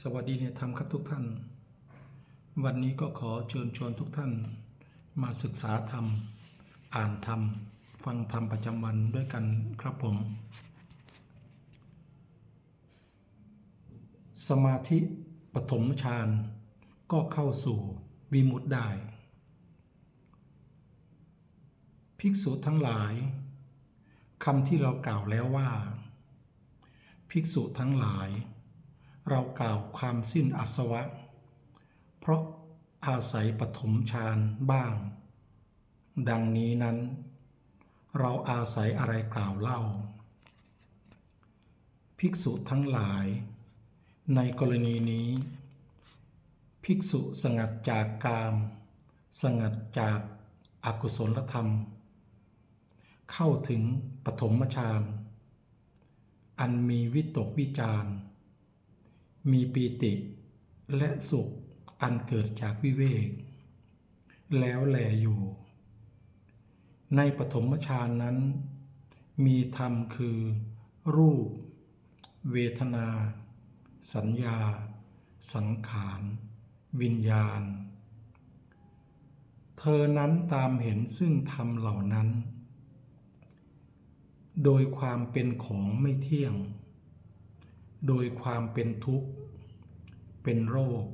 สวัสดีในธรรมครับทุกท่าน วันนี้ก็ขอเชิญชวนทุกท่าน มาศึกษาธรรม อ่านธรรม ฟังธรรมประจำวันด้วยกันครับผม สมาธิปฐมฌานก็เข้าสู่วิมุตได้ ภิกษุทั้งหลายคำที่เรากล่าวแล้วว่า ภิกษุทั้งหลาย เรากล่าวความสิ้นอาสวะ เพราะอาศัยปฐมฌานบ้าง ดังนี้นั้น เราอาศัยอะไรกล่าวเล่า ภิกษุทั้งหลาย ในกรณีนี้ ภิกษุสงัดจากกาม สงัดจากอากุศลธรรม เข้าถึงปฐมฌาน อันมีวิตกวิจารณ์ มีปีติและสุขอันเกิดจากวิเวก แล้วแหลอยู่ ในปฐมฌานนั้น มีธรรมคือ รูป เวทนา สัญญา สังขาร วิญญาณ เธอนั้นตามเห็นซึ่งธรรมเหล่านั้น โดยความเป็นของไม่เที่ยง โดยความเป็นทุกข์ เป็นโรค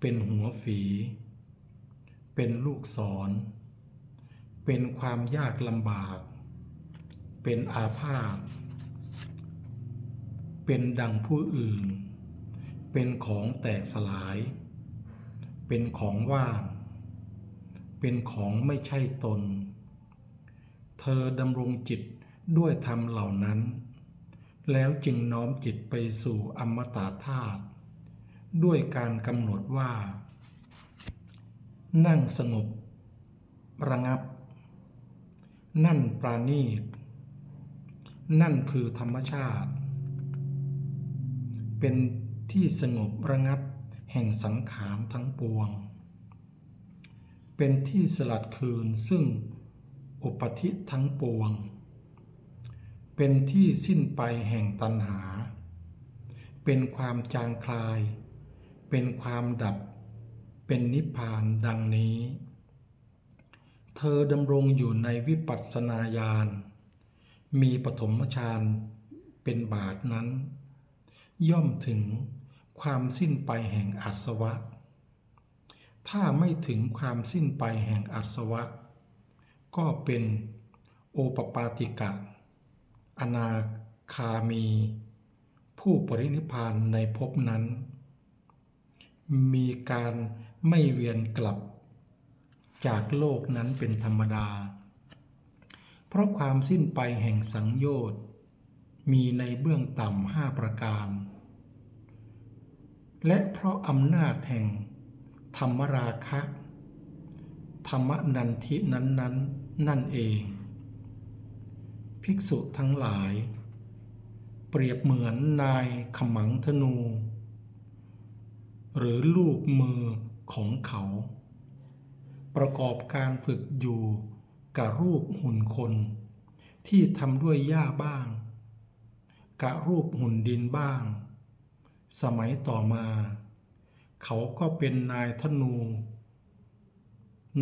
เป็นหัวฝี เป็นลูกศร เป็นความยากลำบาก เป็นอาพาธ เป็นดังผู้อื่น เป็นของแตกสลาย เป็นของว่าง เป็นของไม่ใช่ตน เธอดำรงจิตด้วยธรรมเหล่านั้น แล้วจึงน้อมจิตไปสู่อมตะธาตุด้วยการกำหนดว่า นั่งสงบ ระงับ นั่นปราณีต นั่นคือธรรมชาติ เป็นที่สงบระงับแห่งสังขารทั้งปวง เป็นที่สลัดคืนซึ่งอุปธิทั้งปวง เป็นที่สิ้นไปแห่งตัณหา เป็นความจางคลาย เป็นความดับ เป็นนิพพานดังนี้ เธอดำรงอยู่ในวิปัสสนาญาณ มีปฐมฌานเป็นบาทนั้น ย่อมถึงความสิ้นไปแห่งอาสวะ ถ้าไม่ถึงความสิ้นไปแห่งอาสวะ ก็เป็นโอปปาติกะ อนาคามี ผู้ปรินิพานในภพนั้น มีการไม่เวียนกลับ จากโลกนั้นเป็นธรรมดา เพราะความสิ้นไปแห่งสังโยชน์ มีในเบื้องต่ำห้าประการ และเพราะอำนาจแห่ง ธรรมราคะ ธรรมนันทินั้นนั้นนั่นเอง ภิกษุทั้งหลาย เปรียบเหมือนนายขมังธนู หรือลูกมือของเขา ประกอบการฝึกอยู่กับรูปหุ่นคน ที่ทำด้วยหญ้าบ้างกับรูปหุ่นดินบ้าง สมัยต่อมา เขาก็เป็นนายธนู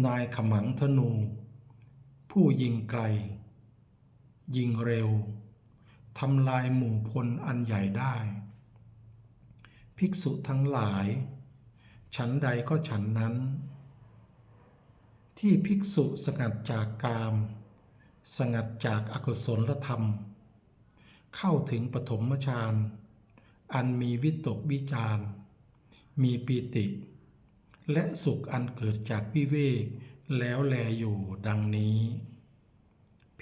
นายขมังธนู ผู้ยิงไกล ยิงเร็วทำลายหมู่พลอันใหญ่ได้ ภิกษุทั้งหลาย ฉันใดก็ฉันนั้น ที่ภิกษุสงัดจากกาม สงัดจากอกุศลธรรม เข้าถึงปฐมฌานอันมีวิตกวิจารมีปีติ และสุขอันเกิดจากวิเวกแล้วแลอยู่ดังนี้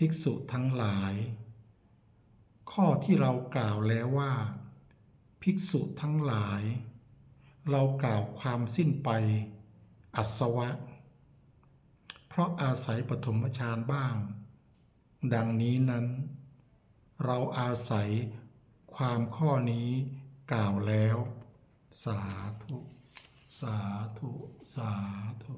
ภิกษุทั้งหลาย ข้อที่เรากล่าวแล้วว่า ภิกษุทั้งหลาย เรากล่าวความสิ้นไป อัศวะ เพราะอาศัยปฐมฌานบ้าง ดังนี้นั้น เราอาศัยความข้อนี้กล่าวแล้ว สาธุ สาธุ สาธุ